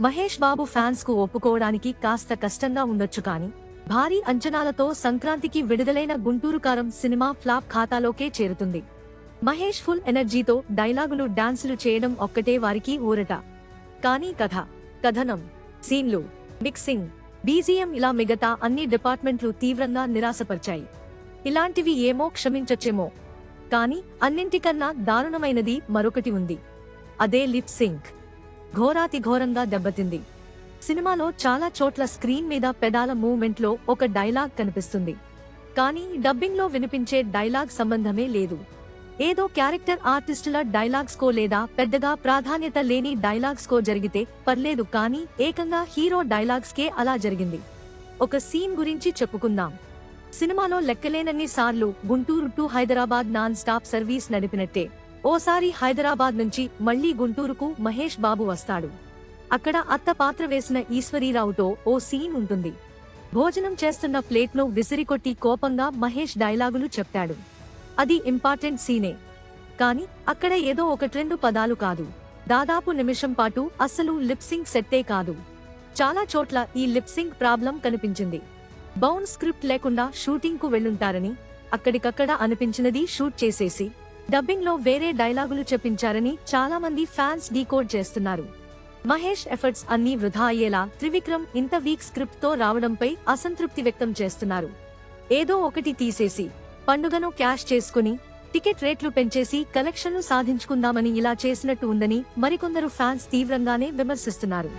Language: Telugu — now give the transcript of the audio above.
మహేష్ బాబు ఫ్యాన్స్కు ఒప్పుకోవడానికి కాస్త కష్టంగా ఉండొచ్చు కానీ భారీ అంచనాలతో సంక్రాంతికి విడుదలైన గుంటూరు కారం సినిమా ఫ్లాప్ ఖాతాలోకే చేరుతుంది. మహేష్ ఫుల్ ఎనర్జీతో డైలాగులు డాన్సులు చేయడం ఒక్కటే వారికి ఊరట. కానీ కథ కథనం సీన్లు మిక్సింగ్ బీజిఎం ఇలా మిగతా అన్ని డిపార్ట్మెంట్లు తీవ్రంగా నిరాశపరిచాయి. ఇలాంటివి ఏమో క్షమించొచ్చేమో. కానీ అన్నింటికన్నా దారుణమైనది మరొకటి ఉంది. అదే లిప్ సింక్. ఘోరాతి ఘోరంగా దెబ్బతింది. సినిమాలో చాలా చోట్ల స్క్రీన్ మీద పెదాల మూవ్మెంట్లో ఒక డైలాగ్ కనిపిస్తుంది. కానీ డబ్బింగ్లో వినిపించే డైలాగ్ సంబంధమే లేదు. ఏదో క్యారెక్టర్ ఆర్టిస్టుల డైలాగ్స్కో లేదా పెద్దగా ప్రాధాన్యత లేని డైలాగ్స్కో జరిగితే పర్లేదు కానీ ఏకంగా హీరో డైలాగ్స్కే అలా జరిగింది. ఒక సీన్ గురించి చెప్పుకుందాం. సినిమాలో లెక్కలేనన్ని సార్లు Guntur to Hyderabad non stop service నడిపినట్టే. ఓసారి హైదరాబాద్ నుంచి మళ్ళీ గుంటూరుకు మహేష్ బాబు వస్తాడు. అక్కడ అత్త పాత్ర వేసిన ఈశ్వరీరావుతో ఓ సీన్ ఉంటుంది. భోజనం చేస్తున్న ప్లేట్ను విసిరికొట్టి కోపంగా మహేష్ డైలాగులు చెప్తాడు. అది ఇంపార్టెంట్ సీనే. కాని అక్కడ ఏదో ఒక రెండు పదాలు కాదు. దాదాపు నిమిషం పాటు అస్సలు లిప్సింగ్ సెట్టే కాదు. చాలా చోట్ల ఈ లిప్సింగ్ ప్రాబ్లం కనిపించింది. బౌన్ స్క్రిప్ట్ లేకుండా షూటింగ్కు వెళ్ళుంటారని అక్కడికక్కడ అనిపించినది షూట్ చేసేసి డబ్బింగ్లో వేరే డైలాగులు చెప్పించారని చాలామంది ఫ్యాన్స్ డీకోడ్ చేస్తున్నారు. మహేష్ ఎఫర్ట్స్ అన్ని వృధా అయ్యేలా త్రివిక్రమ్ ఇంత వీక్ స్క్రిప్ట్తో రావడంపై అసంతృప్తి వ్యక్తం చేస్తున్నారు. ఏదో ఒకటి తీసేసి పండుగను క్యాష్ చేసుకుని టికెట్ రేట్లు పెంచేసి కలెక్షన్లు సాధించుకుందామని ఇలా చేసినట్టు ఉందని మరికొందరు ఫ్యాన్స్ తీవ్రంగానే విమర్శిస్తున్నారు.